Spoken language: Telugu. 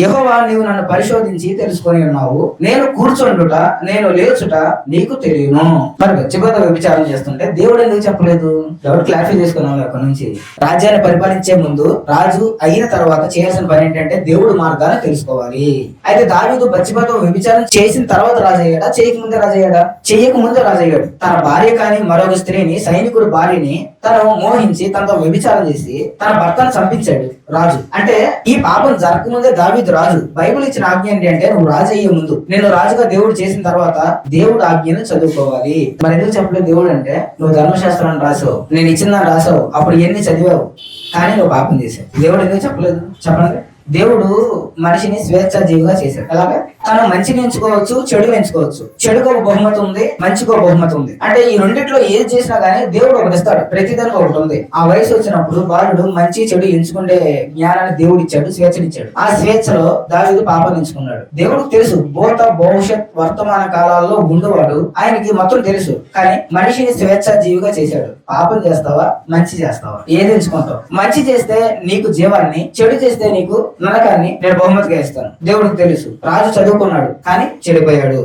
యహోవా నీవు నన్ను పరిశోధించి తెలుసుకొని ఉన్నావు. నేను కూర్చుండుట నేను లేచుట నీకు తెలియను. మరి వ్యక్తిగత వ్యభిచారం చేస్తుంటే దేవుడు ఎందుకు చెప్పలేదు? ఎవరు క్లారిఫై చేసుకున్నాం అక్కడ నుంచి? రాజ్యాన్ని పరిపాలించే ముందు రాజు అయిన తర్వాత చేయాల్సిన పని ఏంటంటే దేవుడు మార్గాన్ని తెలుసుకోవాలి. అయితే దావీదు బచ్చిబతో వ్యభిచారం చేసిన తర్వాత రాజయ్యాడా? చేయక ముందే రాజు చేయక ముందే రాజు తన భార్య కానీ మరొక స్త్రీని సైనికుడు భార్యని తను మోహించి తనతో వ్యభిచారం చేసి తన భర్తను చంపించాడు రాజు. అంటే ఈ పాపం జరగకముందే దావీదు రాజు బైబుల్ ఇచ్చిన ఆజ్ఞ ఏంటి అంటే నువ్వు రాజు అయ్యే ముందు. నేను రాజుగా దేవుడు చేసిన తర్వాత దేవుడు ఆజ్ఞను చదువుకోవాలి. మరి ఎందుకు చెప్పలేదు దేవుడు అంటే నువ్వు ధర్మశాస్త్రాన్ని రాసావు. నేను ఇచ్చిన రాసావు. అప్పుడు ఎన్ని చదివావు. కానీ నువ్వు పాపం చేసావు. దేవుడు ఎందుకు చెప్పలేదు? చెప్పండి. దేవుడు మనిషిని స్వేచ్ఛ జీవిగా చేశాడు. అలాగే తను మంచిని ఎంచుకోవచ్చు చెడు ఎంచుకోవచ్చు. చెడుకు ఒక బహుమతి ఉంది మంచికి ఒక బహుమతి ఉంది. అంటే ఈ రెండిట్లో ఏది చేసినా గానీ దేవుడు ఒకటి ఇస్తాడు. ప్రతిదానికి ఒకటి ఉంది. ఆ వయసు వచ్చినప్పుడు బాలుడు మంచి చెడు ఎంచుకునే జ్ఞానాన్ని దేవుడు ఇచ్చాడు స్వేచ్ఛనిచ్చాడు. ఆ స్వేచ్ఛలో దావీదు పాపం ఎంచుకున్నాడు. దేవుడికి తెలుసు భూత భవిష్యత్ వర్తమాన కాలాల్లో ఉండేవాడు. ఆయనకి మొత్తం తెలుసు. కానీ మనిషిని స్వేచ్ఛ జీవిగా చేశాడు. పాపం చేస్తావా? మంచి చేస్తావా? ఏది ఎంచుకుంటావు? మంచి చేస్తే నీకు జీవాన్ని చెడు చేస్తే నీకు నరకాన్ని నేను బహుమతిగా ఇస్తాను. దేవుడికి తెలుసు. రాజు చదువుకున్నాడు కానీ చెడిపోయాడు.